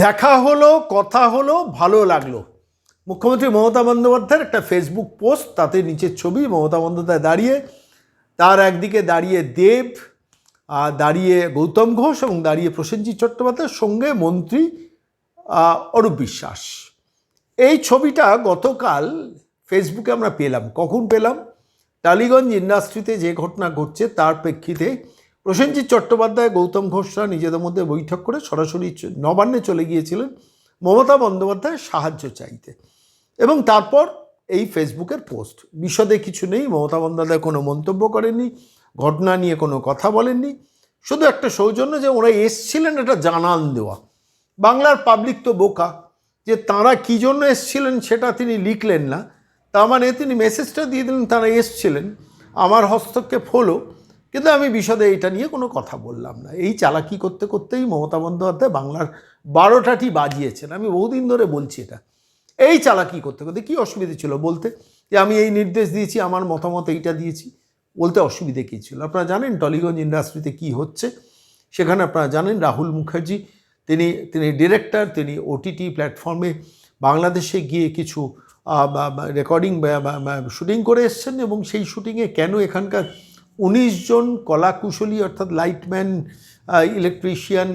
দেখা হলো, কথা হলো ভালো লাগল। মুখ্যমন্ত্রী মমতা বন্দ্যোপাধ্যায়ের একটা ফেসবুক পোস্ট তাতে নিচের ছবি, মমতা বন্দ্যোপাধ্যায় দাঁড়িয়ে, তার একদিকে দাঁড়িয়ে দেব আর দাঁড়িয়ে গৌতম ঘোষ এবং দাঁড়িয়ে প্রসেনজিৎ চট্টোপাধ্যায়ের সঙ্গে মন্ত্রী অরূপ বিশ্বাস। এই ছবিটা গতকাল ফেসবুকে আমরা পেলাম। কখন পেলাম? টালিগঞ্জ ইন্ডাস্ট্রিতে যে ঘটনা ঘটছে, তার প্রেক্ষিতে প্রসেনজিৎ চট্টোপাধ্যায়, গৌতম ঘোষরা নিজেদের মধ্যে বৈঠক করে সরাসরি নবান্নে চলে গিয়েছিলেন। মমতা বন্দ্যোপাধ্যায়ের সাহায্য চাইতে। এবং তারপর এই ফেসবুকের পোস্ট। বিশদে কিছু নেই, মমতা বন্দ্যোপাধ্যায় কোনো মন্তব্য করেননি, ঘটনা নিয়ে কোনো কথা বলেননি। শুধু একটা সৌজন্য যে ওরা এসছিলেন এটা জানান দেওয়া। বাংলার পাবলিক তো বোকা, যে তাঁরা কী জন্য এসছিলেন সেটা তিনি লিখলেন না। তার মানে তিনি মেসেজটা দিয়ে দিলেন, তারা এসছিলেন। আমার হস্তক্ষেপ হলো কিন্তু আমি বিশদে এটা নিয়ে কোনো কথা বললাম না। এই চালাকি করতে করতেই মমতা বন্দ্যোপাধ্যায় বাংলার বারোটাটি বাজিয়েছেন। আমি বহুদিন ধরে বলছি এটা। এই চালাকি করতে করতে কী অসুবিধে ছিল বলতে? যে আমি এই নির্দেশ দিয়েছি, আমার মতামত এইটা দিয়েছি, বলতে অসুবিধে কী ছিল? আপনারা জানেন টলিগঞ্জ ইন্ডাস্ট্রিতে কী হচ্ছে? সেখানে আপনারা জানেন রাহুল মুখার্জি, তিনি তিনি ডিরেক্টর, তিনি ওটিটি প্ল্যাটফর্মে বাংলাদেশে গিয়ে কিছু রেকর্ডিং শুটিং করে এসছেন এবং সেই শুটিংয়ে কেন এখানকার উনিশ জন কলাকুশলী, অর্থাৎ লাইটম্যান ইলেকট্রিশিয়ান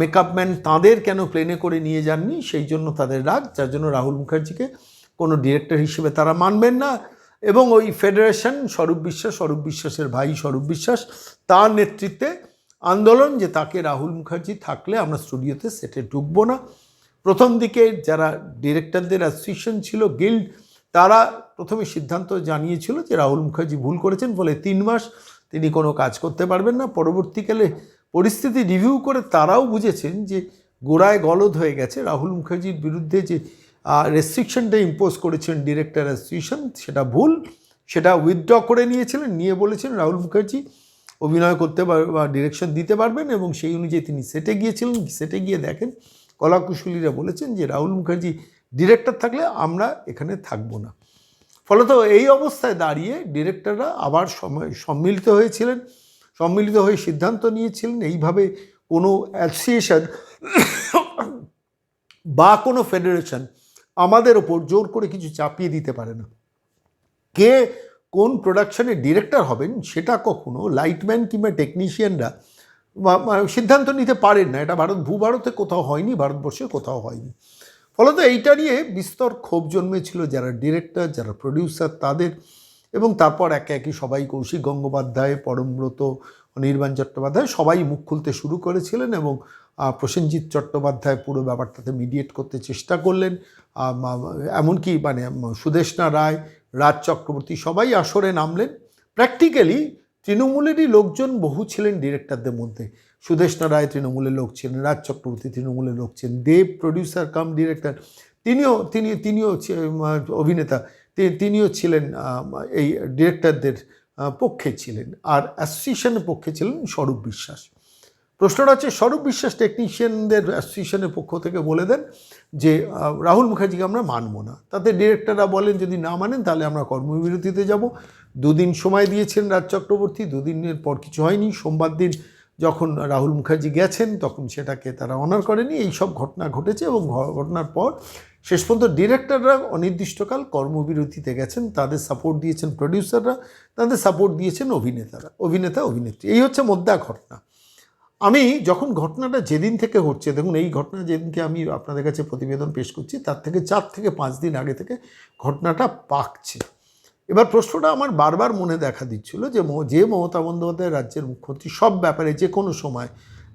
মেকআপম্যান তাদের কেন প্লেনে করে নিয়ে যাননি? সেই জন্য তাদের রাগ, যার জন্য রাহুল মুখার্জিকে কোনো ডিরেক্টর হিসেবে তারা মানবেন না। এবং ওই ফেডারেশন, স্বরূপ বিশ্বাস স্বরূপ বিশ্বাসের ভাই স্বরূপ বিশ্বাস, তার নেতৃত্বে আন্দোলন যে তাকে রাহুল মুখার্জি থাকলে আমরা স্টুডিওতে সেটে ঢুকবো না। প্রথম দিকে যারা ডিরেক্টরদের অ্যাসোসিয়েশন ছিল, গিল্ড তারা প্রথমে সিদ্ধান্ত জানিয়েছিল যে রাহুল মুখার্জি ভুল করেছেন ফলে তিন মাস তিনি কোনো কাজ করতে পারবেন না। পরবর্তীকালে পরিস্থিতি রিভিউ করে তারাও বুঝেছেন যে গোড়ায় গলদ হয়ে গেছে। রাহুল মুখার্জির বিরুদ্ধে যে রেস্ট্রিকশনটা ইম্পোজ করেছেন ডিরেক্টর অ্যাসোসিয়েশন সেটা ভুল। সেটা উইথড্র করে নিয়েছিলেন, নিয়ে বলেছেন রাহুল মুখার্জি অভিনয় করতে পার বা ডিরেকশন দিতে পারবেন এবং সেই অনুযায়ী তিনি সেটে গিয়েছিলেন। সেটে গিয়ে দেখেন কলাকুশলীরা বলেছেন যে রাহুল মুখার্জি ডিরেক্টর থাকলে আমরা এখানে থাকব না। ফলত এই অবস্থায় দাঁড়িয়ে ডিরেক্টররা আবার সময় সম্মিলিত হয়েছিলেন, সম্মিলিত হয়ে সিদ্ধান্ত নিয়েছিলেন। এইভাবে কোনো অ্যাসোসিয়েশন বা কোনো ফেডারেশন আমাদের ওপর জোর করে কিছু চাপিয়ে দিতে পারে না। কে কোন প্রোডাকশনের ডিরেক্টর হবেন সেটা কখনো লাইটম্যান কিংবা টেকনিশিয়ানরা সিদ্ধান্ত নিতে পারেন না। এটা ভারত ভূভারতে কোথাও হয়নি, ভারতবর্ষে কোথাও হয়নি। ফলত এইটা নিয়ে বিস্তর ক্ষোভ জন্মেছিল যারা ডিরেক্টর যারা প্রডিউসার তাদের। এবং তারপর একে একে সবাই কৌশিক গঙ্গোপাধ্যায় পরমব্রত অনির্বাণ চট্টোপাধ্যায় সবাই মুখ খুলতে শুরু করেছিলেন এবং প্রসেনজিৎ চট্টোপাধ্যায় পুরো ব্যাপারটাতে মিডিয়েট করতে চেষ্টা করলেন। এমনকি মানে সুদেষ্ণা রায়, রাজ চক্রবর্তী সবাই আসরে নামলেন। প্র্যাকটিক্যালি তৃণমূলেরই লোকজন বহু ছিলেন ডিরেক্টরদের মধ্যে। সুদেষ্ণা রায় তৃণমূলের লোক ছিলেন, রাজ চক্রবর্তী তৃণমূলের লোক ছিলেন, দেব প্রডিউসার কাম ডিরেক্টর তিনিও, তিনি, তিনিও অভিনেতা তিনিও ছিলেন এই ডিরেক্টরদের পক্ষে ছিলেন। আর অ্যাসোসিয়েশনের পক্ষে ছিলেন স্বরূপ বিশ্বাস। প্রশ্নটা হচ্ছে, স্বরূপ বিশ্বাস টেকনিশিয়ানদের অ্যাসোসিয়েশনের পক্ষ থেকে বলে দেন যে রাহুল মুখার্জিকে আমরা মানব না। তাতে ডিরেক্টররা বলেন, যদি না মানেন, তাহলে আমরা কর্মবিরতিতে যাব। দুদিন সময় দিয়েছেন রাজ চক্রবর্তী, দুদিনের পর কিছু হয়নি। সোমবার দিন যখন রাহুল মুখার্জি গেছেন, তখন সেটাকে তারা অনার করেনি। এই সব ঘটনা ঘটেছে এবং ঘটনার পর শেষ পর্যন্ত ডিরেক্টররা অনির্দিষ্টকাল কর্মবিরতিতে গেছেন। তাদের সাপোর্ট দিয়েছেন প্রডিউসাররা তাদের সাপোর্ট দিয়েছেন অভিনেতারা, অভিনেতা, অভিনেত্রী। এই হচ্ছে মোদ্দা ঘটনা। আমি যখন ঘটনাটা যেদিন থেকে হচ্ছে, দেখুন এই ঘটনা যেদিনকে আমি আপনাদের কাছে প্রতিবেদন পেশ করছি, তার থেকে চার থেকে পাঁচ দিন আগে থেকে ঘটনাটা পাকছে। এবার প্রশ্নটা আমার বারবার মনে দেখা দিচ্ছিল যে যে মমতা বন্দ্যোপাধ্যায় রাজ্যের মুখ্যমন্ত্রী সব ব্যাপারে যে কোনো সময়,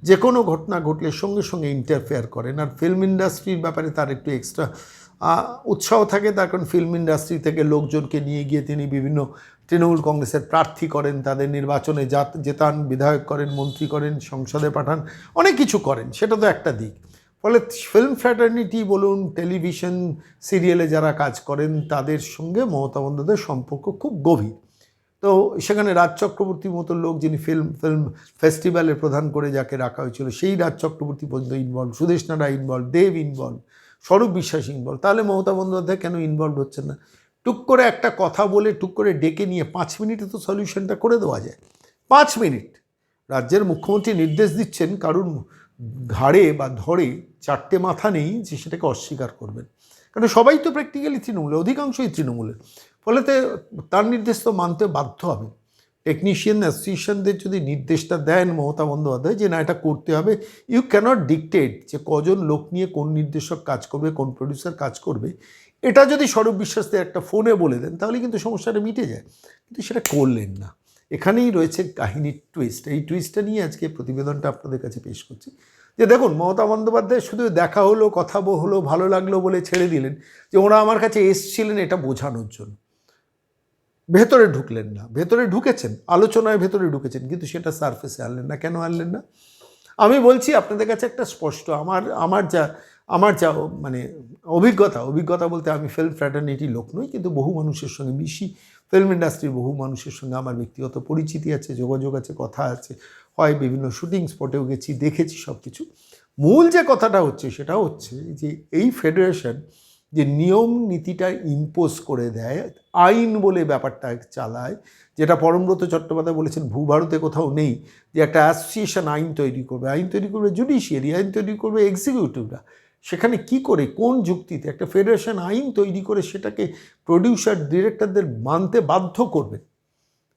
যে কোনো ঘটনা ঘটলে সঙ্গে সঙ্গে ইন্টারফেয়ার করেন। আর ফিল্ম ইন্ডাস্ট্রির ব্যাপারে তার একটু এক্সট্রা উৎসাহ থাকে, তার কারণ ফিল্ম ইন্ডাস্ট্রি থেকে লোকজনকে নিয়ে গিয়ে তিনি বিভিন্ন তৃণমূল কংগ্রেসের প্রার্থী করেন, তাদের নির্বাচনে জাত, জেতান, বিধায়ক করেন, মন্ত্রী করেন, সংসদে পাঠান, অনেক কিছু করেন, সেটা তো একটা দিক। ফলে ফিল্ম ফ্যাটার্নিটি বলুন টেলিভিশন সিরিয়ালে যারা কাজ করেন, তাদের সঙ্গে মমতা বন্দ্যোপাধ্যায়ের সম্পর্ক খুব গভীর। তো সেখানে রাজ চক্রবর্তীর মতো লোক যিনি ফিল্ম ফিল্ম ফেস্টিভ্যালে প্রধান করে যাকে রাখা হয়েছিল, সেই রাজ চক্রবর্তী পর্যন্ত involve Sudeshna Roy involve Dev involve Swarup Biswas involve তাহলে মমতা বন্দ্যোপাধ্যায় কেন ইনভলভ হচ্ছেন না? টুক করে একটা কথা বলে, টুক করে ডেকে নিয়ে পাঁচ মিনিটে তো সলিউশনটা করে দেওয়া যায়। পাঁচ মিনিট। রাজ্যের মুখ্যমন্ত্রী নির্দেশ দিচ্ছেন কারুর ঘাড়ে বা ধরে চারটে মাথা নেই যে সেটাকে অস্বীকার করবেন। কারণ সবাই তো প্র্যাকটিক্যালি তৃণমূলে অধিকাংশই তৃণমূলের। ফলেতে তার নির্দেশ তো মানতে বাধ্য হবে টেকনিশিয়ান অ্যাসোসিয়েশনদের যদি নির্দেশটা দেন মমতা বন্দ্যোপাধ্যায় যে না, এটা করতে হবে ইউ ক্যানট ডিকটেট যে কজন লোক নিয়ে কোন নির্দেশক কাজ করবে, কোন প্রডিউসার কাজ করবে। এটা যদি সৌরভ বিশ্বাসদের একটা ফোনে বলে দেন, তাহলে কিন্তু সমস্যাটা মিটে যায়। কিন্তু সেটা করলেন না। এখানেই রয়েছে কাহিনীর টুইস্ট এই টুইস্টটা নিয়ে আজকে প্রতিবেদনটা আপনাদের কাছে পেশ করছি। যে দেখুন, মমতা বন্দ্যোপাধ্যায় শুধু দেখা হলো, কথা হলো, ভালো লাগল বলে ছেড়ে দিলেন, যে ওরা আমার কাছে এসছিলেন এটা বোঝানোর জন্য। ভেতরে ঢুকলেন না, ভেতরে ঢুকেছেন, আলোচনায় ভেতরে ঢুকেছেন, কিন্তু সেটা সারফেসে আনলেন না, কেন আনলেন না? আমি বলছি আপনাদের কাছে একটা স্পষ্ট, আমার আমার যা আমার যা মানে অভিজ্ঞতা অভিজ্ঞতা বলতে আমি ফিল্ম ফ্র্যাটার্নিটি লোক নই, কিন্তু বহু মানুষের সঙ্গে মিশি ফিল্ম ইন্ডাস্ট্রির বহু মানুষের সঙ্গে আমার ব্যক্তিগত পরিচিতি আছে, যোগাযোগ আছে, কথা আছে, হয় বিভিন্ন শুটিং স্পটেও গেছি, দেখেছি সব কিছু মূল যে কথাটা হচ্ছে, সেটা হচ্ছে যে এই ফেডারেশন যে নিয়ম নীতিটা ইম্পোজ করে দেয়, আইন বলে ব্যাপারটা চালায়, যেটা পরমব্রত চট্টোপাধ্যায় বলেছেন ভূভারতে কোথাও নেই যে একটা অ্যাসোসিয়েশন আইন তৈরি করবে। আইন তৈরি করবে জুডিশিয়ারি আইন তৈরি করবে এক্সিকিউটিভরা সেখানে কি করে, কোন যুক্তিতে? একটা ফেডারেশন আইন তৈরি করে সেটাকে প্রডিউসার ডিরেক্টরদের মানতে বাধ্য করবে।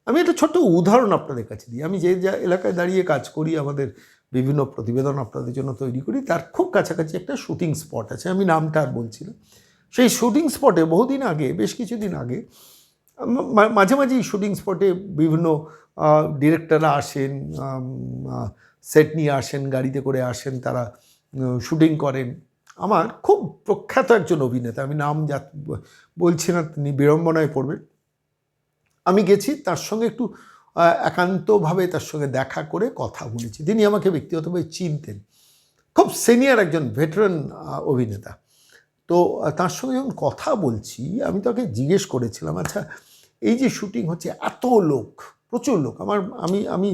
আমি একটা ছোট্ট উদাহরণ আপনাদের কাছে দিই। আমি যে যা এলাকায় দাঁড়িয়ে কাজ করি, আমাদের বিভিন্ন প্রতিবেদন আপনাদের জন্য তৈরি করি, তার খুব কাছাকাছি একটা শুটিং স্পট আছে। আমি নামটা আর বলছি না। সেই শুটিং স্পটে বহুদিন আগে, বেশ কিছুদিন আগে মাঝে মাঝেই শুটিং স্পটে বিভিন্ন ডিরেক্টররা আসেন সেট নিয়ে আসেন, গাড়িতে করে আসেন, তারা শুটিং করেন। আমার খুব প্রখ্যাত একজন অভিনেতা, আমি নাম যা বলছি না, তিনি বিড়ম্বনায় পড়বেন। আমি গেছি, তার সঙ্গে একটু একান্তভাবে তার সঙ্গে দেখা করে কথা বলেছি। তিনি আমাকে ব্যক্তিগতভাবে চিনতেন। খুব সিনিয়র একজন ভেটারান অভিনেতা। তো তার সঙ্গে যখন কথা বলছি, আমি তাকে জিজ্ঞেস করেছিলাম আচ্ছা এই যে শুটিং হচ্ছে, এত লোক, প্রচুর লোক। আমার, আমি আমি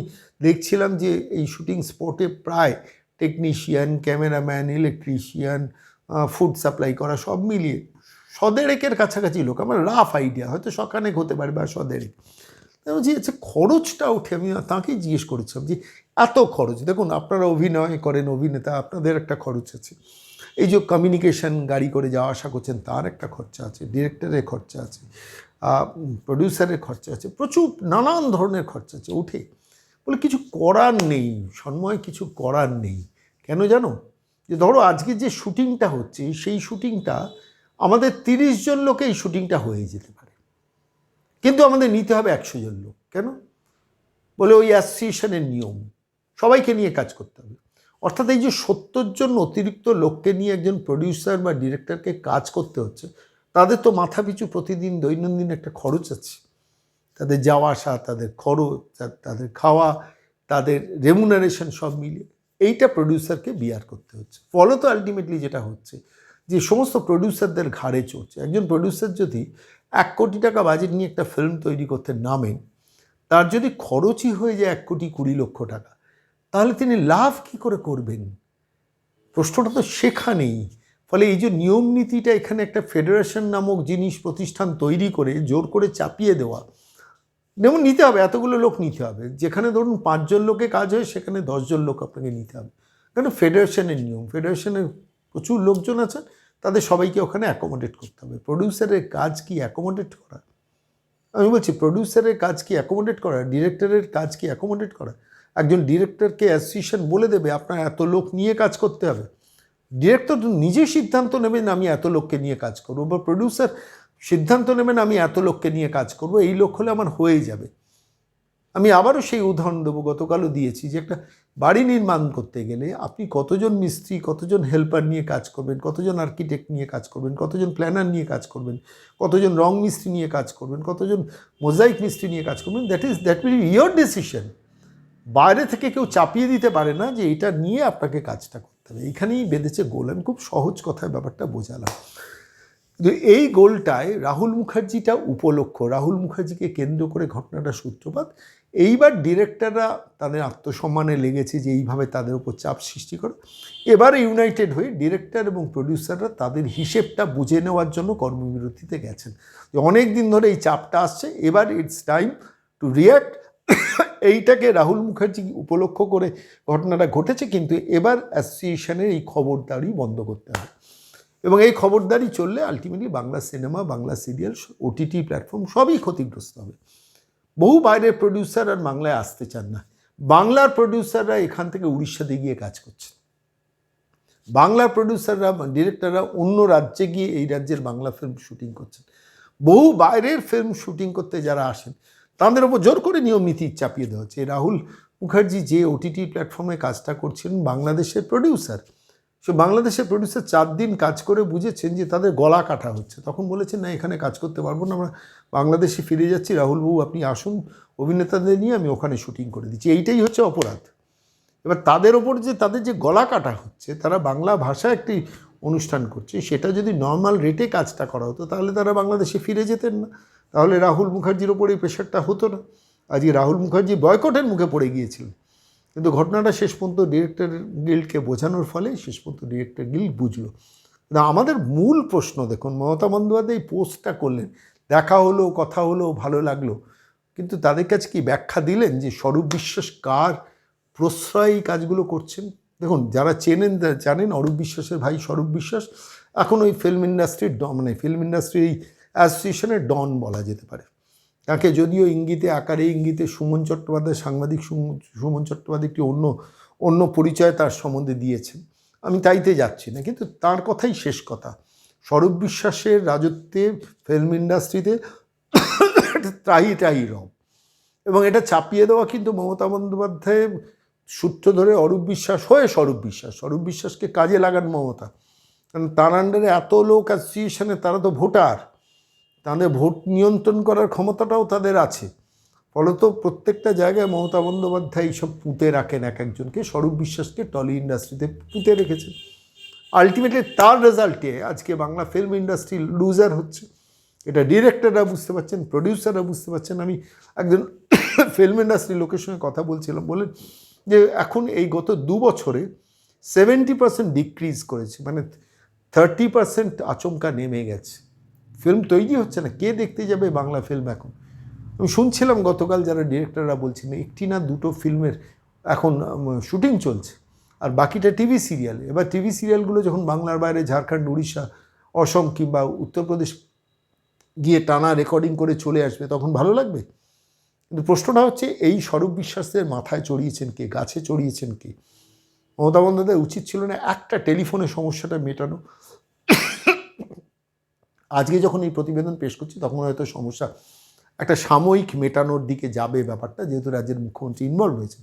দেখছিলাম যে এই শুটিং স্পটে প্রায় technician cameraman electrician food supply করা সব মিলিয়ে সদেরেকের কাছাকাছি লোক। আমার রাফ আইডিয়া হয়তো সকানেক হতে পারে বা সদেরেক। আমি বলছি আচ্ছা খরচটা ওঠে। আমি তাকেই জিজ্ঞেস করেছিলাম যে, এত খরচ? দেখুন, আপনারা অভিনয় করেন, অভিনেতা, আপনাদের একটা খরচ আছে। এই যে কমিউনিকেশন গাড়ি করে যাওয়া আসা করছেন, তার একটা খরচা আছে ডিরেক্টরের খরচা আছে প্রডিউসারের খরচা আছে, প্রচুর নানান ধরনের খরচা আছে, উঠে। বলে কিছু করার নেই, সন্ময় কিছু করার নেই। কেন জানো? যে ধরো আজকে যে শুটিংটা হচ্ছে, সেই শুটিংটা আমাদের তিরিশ জন লোকে এই শুটিংটা হয়ে যেতে পারে। কিন্তু আমাদের নিতে হবে একশো জন লোক। কেন? বলে ওই অ্যাসোসিয়েশনের নিয়ম। সবাইকে নিয়ে কাজ করতে হবে। অর্থাৎ এই যে সত্তর জন অতিরিক্ত লোককে নিয়ে একজন প্রডিউসার বা ডিরেক্টরকে কাজ করতে হচ্ছে, তাদের তো মাথা পিছু প্রতিদিন দৈনন্দিন একটা খরচ আছে। তাদের যাওয়া আসা, তাদের খরচ তাদের খাওয়া, তাদের রেমুনারেশন সব মিলিয়ে এইটা প্রডিউসারকে বিয়ার করতে হচ্ছে। ফলত আলটিমেটলি যেটা হচ্ছে যে সমস্ত প্রডিউসারদের ঘাড়ে চড়ছে। একজন প্রডিউসার যদি এক কোটি টাকা বাজেট নিয়ে একটা ফিল্ম তৈরি করতে নামেন তার যদি খরচই হয়ে যায় এক কোটি কুড়ি লক্ষ টাকা তাহলে তিনি লাভ কি করে করবেন? প্রশ্নটা তো সেখানেই। ফলে এই যে নিয়ম নীতিটা এখানে একটা ফেডারেশন নামক জিনিস প্রতিষ্ঠান তৈরি করে, জোর করে চাপিয়ে দেওয়া, যেমন নিতে হবে, এতগুলো লোক নিতে হবে। যেখানে ধরুন পাঁচজন লোকে কাজ হয়, সেখানে দশজন লোক আপনাকে নিতে হবে। কারণ ফেডারেশনের নিয়ম, ফেডারেশনের প্রচুর লোকজন আছে তাদের সবাইকে ওখানে অ্যাকোমোডেট করতে হবে। প্রডিউসারের কাজ কি অ্যাকোমোডেট করা? আমি বলছি প্রডিউসারের কাজ কি অ্যাকোমোডেট করা? ডিরেক্টরের কাজ কি অ্যাকোমোডেট করা? একজন ডিরেক্টরকে অ্যাসোসিয়েশন বলে দেবে, আপনার এত লোক নিয়ে কাজ করতে হবে। ডিরেক্টর নিজে সিদ্ধান্ত নেবেন, আমি এত লোককে নিয়ে কাজ করব, বা প্রডিউসার সিদ্ধান্ত নেবেন, আমি এত লোককে নিয়ে কাজ করব, এই লোক হলে আমার হয়ে যাবে। আমি আবারও সেই উদাহরণ দেবো, গতকালও দিয়েছি যে একটা বাড়ি নির্মাণ করতে গেলে আপনি কতজন মিস্ত্রি, কতজন হেল্পার নিয়ে কাজ করবেন, কতজন আর্কিটেক্ট নিয়ে কাজ করবেন, কতজন প্ল্যানার নিয়ে কাজ করবেন, কতজন রং মিস্ত্রি নিয়ে কাজ করবেন, কতজন মোজাইক মিস্ত্রি নিয়ে কাজ করবেন that is that will your decision বাইরে থেকে কেউ চাপিয়ে দিতে পারে না যে এটা নিয়ে আপনাকে কাজটা করতে হবে। এইখানেই বেঁধেছে গোল। আমি খুব সহজ কথায় ব্যাপারটা বোঝালাম। এই গোলটায় রাহুল মুখার্জিটা উপলক্ষ। রাহুল মুখার্জিকে কেন্দ্র করে ঘটনাটা সূত্রপাত। এইবার ডিরেক্টররা তাদের আত্মসম্মানে লেগেছে যে এইভাবে তাদের উপর চাপ সৃষ্টি করে। এবার ইউনাইটেড হয়ে ডিরেক্টর এবং প্রডিউসাররা তাদের হিসেবটা বুঝে নেওয়ার জন্য কর্মবিরতিতে গেছেন। যে অনেক দিন ধরে এই চাপটা আসছে। এবার ইটস টাইম টু রিয়াক্ট এইটাকে রাহুল মুখার্জি উপলক্ষ করে ঘটনাটা ঘটেছে, কিন্তু এবার অ্যাসোসিয়েশনের এই খবরদারি বন্ধ করতে হবে। এবং এই খবরদারি চললে ultimately Bangla cinema, Bangla serial, OTT platform সবই ক্ষতিগ্রস্ত হবে। বহু বাইরের প্রডিউসার আর বাংলায় আসতে চান না। বাংলার প্রডিউসাররা এখান থেকে উড়িষ্যাতে গিয়ে কাজ করছে বাংলার প্রডিউসাররা ডিরেক্টররা অন্য রাজ্যে গিয়ে এই রাজ্যের বাংলা ফিল্ম শুটিং করছেন। বহু বাইরের ফিল্ম শুটিং করতে যারা আসেন তাদের ওপর জোর করে নিয়ম নীতি চাপিয়ে দেওয়া হচ্ছে। রাহুল মুখার্জি যে ওটিটি প্ল্যাটফর্মে কাজটা করছেন, বাংলাদেশের প্রডিউসার সে বাংলাদেশের প্রডিউসার চার দিন কাজ করে বুঝেছেন যে তাদের গলা কাটা হচ্ছে। তখন বলেছেন, না, এখানে কাজ করতে পারব না, আমরা বাংলাদেশে ফিরে যাচ্ছি। রাহুলবাবু আপনি আসুন, অভিনেতাদের নিয়ে আমি ওখানে শুটিং করে দিচ্ছি। এইটাই হচ্ছে অপরাধ। এবার তাদের ওপর যে তাদের যে গলা কাটা হচ্ছে, তারা বাংলা ভাষা একটি অনুষ্ঠান করছে। সেটা যদি নর্মাল রেটে কাজটা করা হতো, তাহলে তারা বাংলাদেশে ফিরে যেতেন না। তাহলে রাহুল মুখার্জির ওপর এই প্রেশারটা হতো না। আজকে রাহুল মুখার্জি বয়কটের মুখে পড়ে গিয়েছিলেন। কিন্তু ঘটনাটা শেষ পর্যন্ত ডিরেক্টর গিল্ডকে বোঝানোর ফলে শেষ পর্যন্ত ডিরেক্টর গিল্ড বুঝলো। না, আমাদের মূল প্রশ্ন, দেখুন, মমতা বন্দ্যোপাধ্যায় পোস্টটা করলেন। দেখা হলো, কথা হলো, ভালো লাগল। কিন্তু তাদের কাছে কি ব্যাখ্যা দিলেন যে স্বরূপ বিশ্বাস কার প্রশ্রয় এই কাজগুলো করছেন? দেখুন, যারা চেনেন, জানেন অরূপ বিশ্বাসের ভাই স্বরূপ বিশ্বাস। এখন ওই ফিল্ম ইন্ডাস্ট্রির মানে ফিল্ম ইন্ডাস্ট্রির এই অ্যাসোসিয়েশনের ডন বলা যেতে পারে। তাকে যদিও ইঙ্গিতে আকারে ইঙ্গিতে সুমন চট্টোপাধ্যায় সাংবাদিক সুম- সুমন চট্টোপাধ্যায় একটি অন্য অন্য পরিচয় তার সম্বন্ধে দিয়েছেন। আমি তাইতে যাচ্ছি না, কিন্তু তার কথাই শেষ কথা। স্বরূপ বিশ্বাসের রাজত্বে ফিল্ম ইন্ডাস্ট্রিতে ত্রাহি ত্রাহি রব। এবং এটা চাপিয়ে দেওয়া কিন্তু মমতা বন্দ্যোপাধ্যায় সূত্র ধরে অরূপ বিশ্বাস হয়ে স্বরূপ বিশ্বাস। স্বরূপ বিশ্বাসকে কাজে লাগান মমতা। কারণ তার আন্ডারে এত লোক অ্যাসোসিয়েশনে, তারা তো ভোটার। তাদের ভোট নিয়ন্ত্রণ করার ক্ষমতাটাও তাদের আছে। ফলত প্রত্যেকটা জায়গায় মমতা বন্দ্যোপাধ্যায় এইসব পুঁতে রাখেন এক একজনকে, স্বরূপ বিশ্বাসকে টলি ইন্ডাস্ট্রিতে পুঁতে রেখেছেন। আলটিমেটলি তার রেজাল্টে আজকে বাংলা ফিল্ম ইন্ডাস্ট্রি লুজার হচ্ছে। এটা ডিরেক্টররা বুঝতে পারছেন, প্রডিউসাররা বুঝতে পারছেন। আমি একজন ফিল্ম ইন্ডাস্ট্রি লোকের সঙ্গে কথা বলছিলাম বলেন যে এখন এই গত দু বছরে সেভেন্টি পার্সেন্ট ডিক্রিজ করেছে মানে থার্টি পার্সেন্ট আচমকা নেমে গেছে। ফিল্ম তৈরি হচ্ছে না। কে দেখতে যাবে বাংলা ফিল্ম এখন? আমি শুনছিলাম গতকাল যারা ডিরেক্টররা বলছেন একটি না দুটো ফিল্মের এখন শুটিং চলছে, আর বাকিটা টিভি সিরিয়াল। এবার টিভি সিরিয়ালগুলো যখন বাংলার বাইরে, ঝাড়খণ্ড, উড়িষ্যা, অসম কিংবা উত্তরপ্রদেশ গিয়ে টানা রেকর্ডিং করে চলে আসবে, তখন ভালো লাগবে? কিন্তু প্রশ্নটা হচ্ছে, এই স্বরূপ বিশ্বাসের মাথায় চড়িয়েছেন কে? গাছে চড়িয়েছেন কে? মমতা বন্দ্যোপাধ্যায়, উচিত ছিল না একটা টেলিফোনের সমস্যাটা মেটানো? আজকে যখন এই প্রতিবেদন পেশ করছি, তখন হয়তো সমস্যা, একটা সাময়িক মেটানোর দিকে যাবে ব্যাপারটা, যেহেতু রাজ্যের মুখ্যমন্ত্রী ইনভলভ হয়েছেন।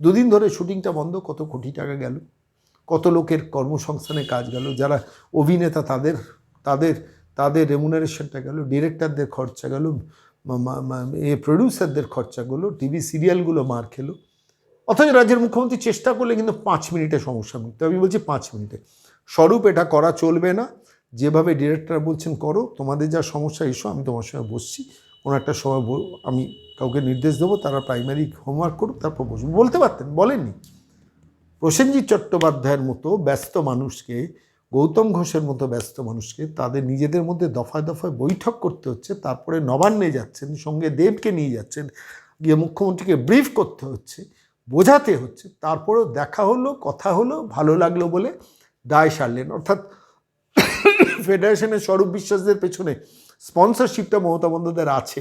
দুদিন ধরে শুটিংটা বন্ধ, কত কোটি টাকা গেল, কত লোকের কর্মসংস্থানে কাজ গেল, যারা অভিনেতা তাদের তাদের তাদের রেমুনারেশনটা গেল ডিরেক্টরদের খরচা গেল এ প্রডিউসারদের খরচা গেলো টিভি সিরিয়ালগুলো মার খেলো। অথচ রাজ্যের মুখ্যমন্ত্রী চেষ্টা করলে কিন্তু পাঁচ মিনিটে সমস্যা মিটতে আমি বলছি পাঁচ মিনিটে। স্বরূপ এটা করা চলবে না। যেভাবে ডিরেক্টর বলছেন, করো, তোমাদের যা সমস্যা, এসো, আমি তোমার সঙ্গে বসছি। কোনো একটা সময় আমি কাউকে নির্দেশ দেবো, তারা প্রাইমারি হোমওয়ার্ক করুক, তারপর বসবো। বলতে পারতেন, বলেননি। প্রসেনজিৎ চট্টোপাধ্যায়ের মতো ব্যস্ত মানুষকে, গৌতম ঘোষের মতো ব্যস্ত মানুষকে তাদের নিজেদের মধ্যে দফায় দফায় বৈঠক করতে হচ্ছে, তারপরে নবান্নে যাচ্ছেন, সঙ্গে দেবকে নিয়ে যাচ্ছেন, গিয়ে মুখ্যমন্ত্রীকে ব্রিফ করতে হচ্ছে, বোঝাতে হচ্ছে, তারপরেও দেখা হলো, কথা হলো, ভালো লাগল বলে দায় সারলেন। অর্থাৎ ফেডারেশনের স্বরূপ বিশ্বাসদের পেছনে স্পন্সরশিপটা মমতা বন্দ্যোপাধ্যায়ের আছে,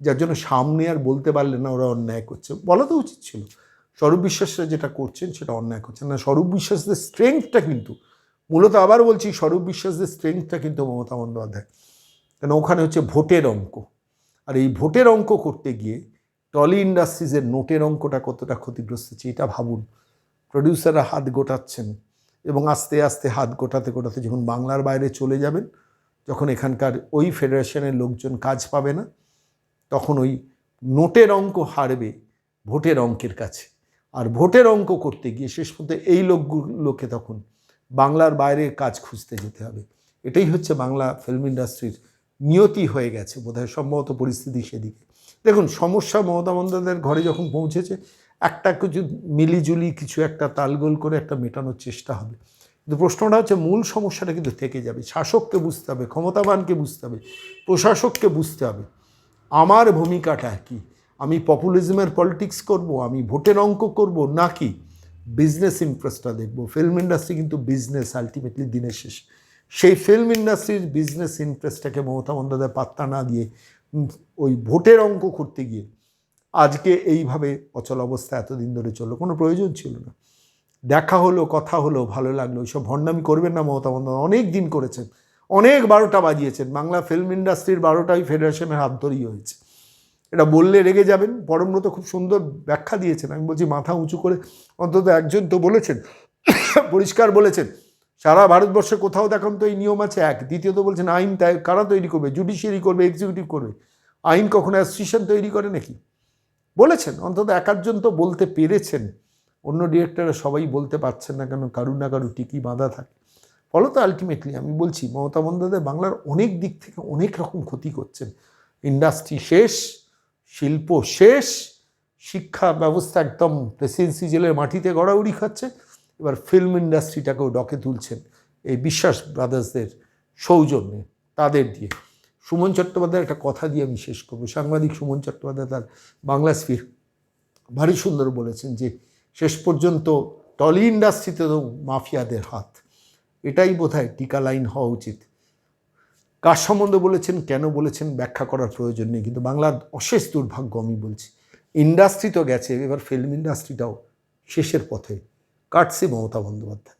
যার জন্য সামনে আর বলতে পারলে না ওরা অন্যায় করছে। বলা তো উচিত ছিল। স্বরূপ বিশ্বাসরা যেটা করছেন সেটা অন্যায় করছেন। না, স্বরূপ বিশ্বাসদের স্ট্রেংথটা কিন্তু, মূলত আবার বলছি স্বরূপ বিশ্বাসদের স্ট্রেংথটা কিন্তু মমতা বন্দ্যোপাধ্যায়। কেন, ওখানে হচ্ছে ভোটের অঙ্ক। আর এই ভোটের অঙ্ক করতে গিয়ে টলি ইন্ডাস্ট্রিজের নোটের অঙ্কটা কতটা ক্ষতিগ্রস্ত হচ্ছে, এটা ভাবুন। প্রডিউসাররা হাত গোটাচ্ছেন। এবং আস্তে আস্তে হাত গোটাতে গোটাতে যখন বাংলার বাইরে চলে যাবেন, যখন এখানকার ওই ফেডারেশনের লোকজন কাজ পাবে না, তখন ওই নোটের অঙ্ক হারবে ভোটের অঙ্কের কাছে। আর ভোটের অঙ্ক করতে গিয়ে শেষ পর্যন্ত এই লোকগুলোকে তখন বাংলার বাইরে কাজ খুঁজতে যেতে হবে। এটাই হচ্ছে বাংলা ফিল্ম ইন্ডাস্ট্রির নিয়তি হয়ে গেছে বোধহয়, সম্ভবত পরিস্থিতি সেদিকে। দেখুন, সমস্যা মমতা বন্দ্যোপাধ্যায়ের ঘরে যখন পৌঁছেছে একটা কিছু মিলিজুলি কিছু একটা তালগোল করে একটা মেটানোর চেষ্টা হবে। কিন্তু প্রশ্নটা হচ্ছে মূল সমস্যাটা কিন্তু থেকে যাবে। শাসককে বুঝতে হবে, ক্ষমতাবানকে বুঝতে হবে, প্রশাসককে বুঝতে হবে। আমার ভূমিকাটা কি? আমি পপুলিজমের পলিটিক্স করব? আমি ভোটের অঙ্ক করব? নাকি বিজনেস ইন্টারেস্টটা দেখব? ফিল্ম ইন্ডাস্ট্রি কিন্তু বিজনেস আলটিমেটলি দিনের শেষে। সেই ফিল্ম ইন্ডাস্ট্রির বিজনেস ইন্টারেস্টটাকে মমতা বন্দ্যোপাধ্যায় পাত্তা না দিয়ে ওই ভোটের অঙ্ক করতে গিয়ে আজকে এইভাবে অচল অবস্থা এতদিন ধরে চলল, কোনো প্রয়োজন ছিল না। দেখা হলো, কথা হলো, ভালো লাগল এইসব ভণ্ডামি করবেন না মমতা বন্দ্যোপাধ্যায়। অনেক দিন করেছেন, অনেক বারোটা বাজিয়েছেন, বাংলা ফিল্ম ইন্ডাস্ট্রির বারোটাই ফেডারেশনের হাত ধরেই হয়েছে। এটা বললে রেগে যাবেন, পরমব্রত খুব সুন্দর ব্যাখ্যা দিয়েছেন, আমি বলছি মাথা উঁচু করে, অন্তত একজন তো বলেছেন, পরিষ্কার বলেছেন, সারা ভারতবর্ষে কোথাও দেখান তো এই নিয়ম আছে, এক, দ্বিতীয়ত বলছেন আইন তাই কারা তৈরি করবে? জুডিশিয়ারি করবে এক্সিকিউটিভ করবে? আইন কখনো অ্যাসোসিয়েশন তৈরি করে নাকি? বলেছেন, অন্তত একাধজন তো বলতে পেরেছেন। অন্য ডিরেক্টররা সবাই বলতে পারছেন না কেন কারু না কারু টিকি বাঁধা থাকে। ফলত আলটিমেটলি আমি বলছি, মমতা বন্দ্যোপাধ্যায় বাংলার অনেক দিক থেকে অনেক রকম ক্ষতি করছেন। ইন্ডাস্ট্রি শেষ, শিল্প শেষ, শিক্ষা ব্যবস্থা একদম প্রেসিডেন্সি জেলের মাটিতে গড়াউড়ি খাচ্ছে। এবার ফিল্ম ইন্ডাস্ট্রিটাকেও ডকে তুলছেন এই বিশ্বাস ব্রাদার্সদের সৌজন্যে, তাদের দিয়ে। সুমন চট্টোপাধ্যায়ের একটা কথা দিয়ে আমি শেষ করব। সাংবাদিক সুমন চট্টোপাধ্যায় তার বাংলা স্ফির ভারী সুন্দর বলেছেন যে, শেষ পর্যন্ত টলি ইন্ডাস্ট্রিতে তো মাফিয়াদের হাত। এটাই বোধহয় টিকা লাইন হওয়া উচিত। কার সম্বন্ধে বলেছেন, কেন বলেছেন ব্যাখ্যা করার প্রয়োজন নেই, কিন্তু বাংলার অশেষ দুর্ভাগ্য আমি বলছি। ইন্ডাস্ট্রি তো গেছে, এবার ফিল্ম ইন্ডাস্ট্রিটাও শেষের পথে। কাটছে মমতা বন্দ্যোপাধ্যায়।